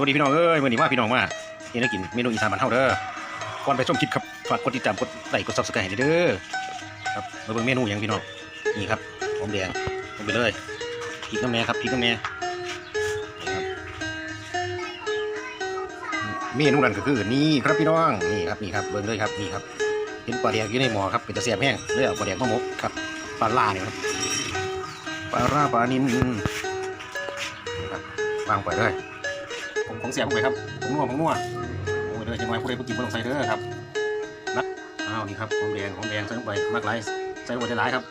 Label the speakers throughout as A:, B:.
A: วัสดีพี่น้องเอ้ยวันนี้ว่าพี่น้องว่าเฮ็ดให้กินเมนูอีสานบ้านเฮาเด้อก่อนไปชมคลิปครับฝากกดติดตามกดไลค์กด Subscribe ให้เด้อครับมาเบิ่งเมนูหยังพี่น้องนี่ครับหอมแดงลงไปเลยพริกน้ำแม่ครับพริกน้ำแม่นี่ครับเมนูนั้นก็คือนี่ครับพี่น้องนี่ครับนี่ครับเบิ่งเลยครับนี่ครับเห็นปลาแดกอยู่ในหม้อครับเป็นตะเสียบแห้งเลยเอาปลาแดกมาหมกครับปลาล่าเนี่ยครับปลาล่าปลานิลนี่ครับวางไปเลย ผมของเสียผมไปครับผมนัวผมนัวโอ้ยเด้อจังไงผู้ใดผู้กินผู้ต้องใส่เด้อครับนะอ้าวนี่ครับหอมแดงหอมแดงใส่ลงไปมากไรใส่ลงไปจะหลายครับ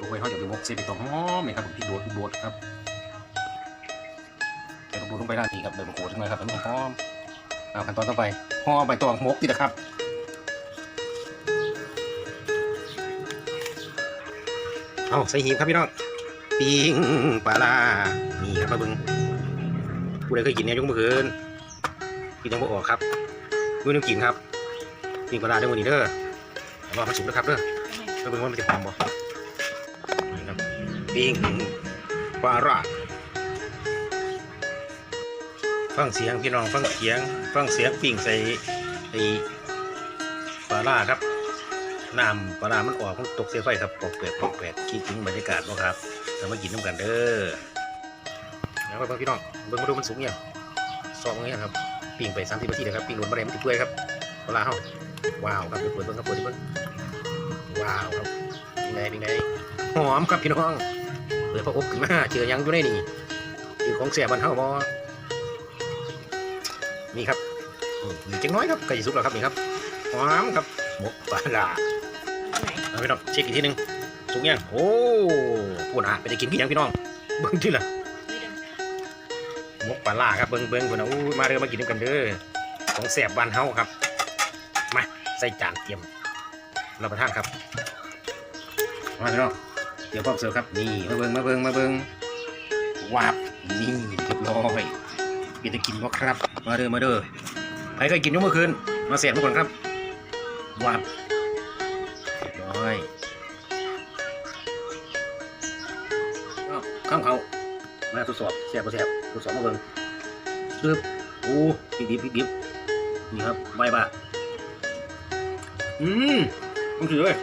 A: ลงไปเขาจะไปมกเสียไปตองหอมนี่ครับพริกโดดพริกโดดครับใส่ลูกโดดลงไปด้านนี้ครับเดินมโขดขึ้นมาครับแล้วมันหอมเอาขั้นตอนต่อไปห่อใบตองมกติดนะครับเอาใส่หีบครับพี่น้องปิ้งปลาลานี่ครับมาบิ่ง ผู้ใดเคยกินเนี่ยยกมือขึ้นกินยังบ่ออกครับมือนึงกินครับปิ้งปลาร้าเด้อวันนี้เด้อมันสุกแล้วครับเด้อแล้วเบิ่งว่ามันจะหอมบ่ครับปิ้งปลาร้าฟังเสียงพี่น้องฟังเสียง ฟังเสียงปิ้งใส่ไอ้ปลาร้าครับน้ำปลาร้ามันออกมันตกเสียไฟครับปอกแปดปอกแปดคิดถึงบรรยากาศบ่ครับเรามากินน้ำกันเด้อ แล้วไปเบิ่งพี่น้องเบิ่งมาดูมันสูงเนี่ยซองอย่างเงี้ยครับปิ้งไป30นาทีนะครับปิ้งโดนบะไรมันติดเปื่อยครับเวลาเฮาว้าวครับเดี๋ยวเปิดเบิ่งครับเปิดเบิ่งว้าวครับเป็นไงเป็นไงหอมครับพี่น้องเปิดพระอบขึ้นมาเจอหยังอยู่ในนี่คือของเสียบันเฮาบ่นี่ครับอืมอีกจังน้อยครับไก่สุกแล้วครับนี่ครับหอมครับหมกปลาร้าเอาพี่น้องเช็คอีกทีหนึงสุกยังโอ้ปวดหาไปจะกินกี่ยังพี่น้องเบิ่งที่ละมก ปลาล่าครับเบิ้งเบิ้งคนนะอู้มาเด้อมากินด้วยกันเด้อของแสบบ้านเฮาครับ มาใส่จานเตรียมรับประทานครับมาพี่น้องเดี๋ยวพร้อเสิร์ฟครับนี่มาเบิ้งมาเบิ้งมาเบิ้งวาบนี่เรียบร้อยกินจะกินบ่ครับ มาเด้อมาเด้อใครเคยกินยกเมื่อคืนมาเสียบทุกคนครับวาบเรียบร้อยข้ามเขามาทดสอบแสบบ่แสบทดสอบมาเบิ่ง ซึบโอ้พริกดิบพริกดิบนี่ครับไวป่ะอืมต้องถือเลย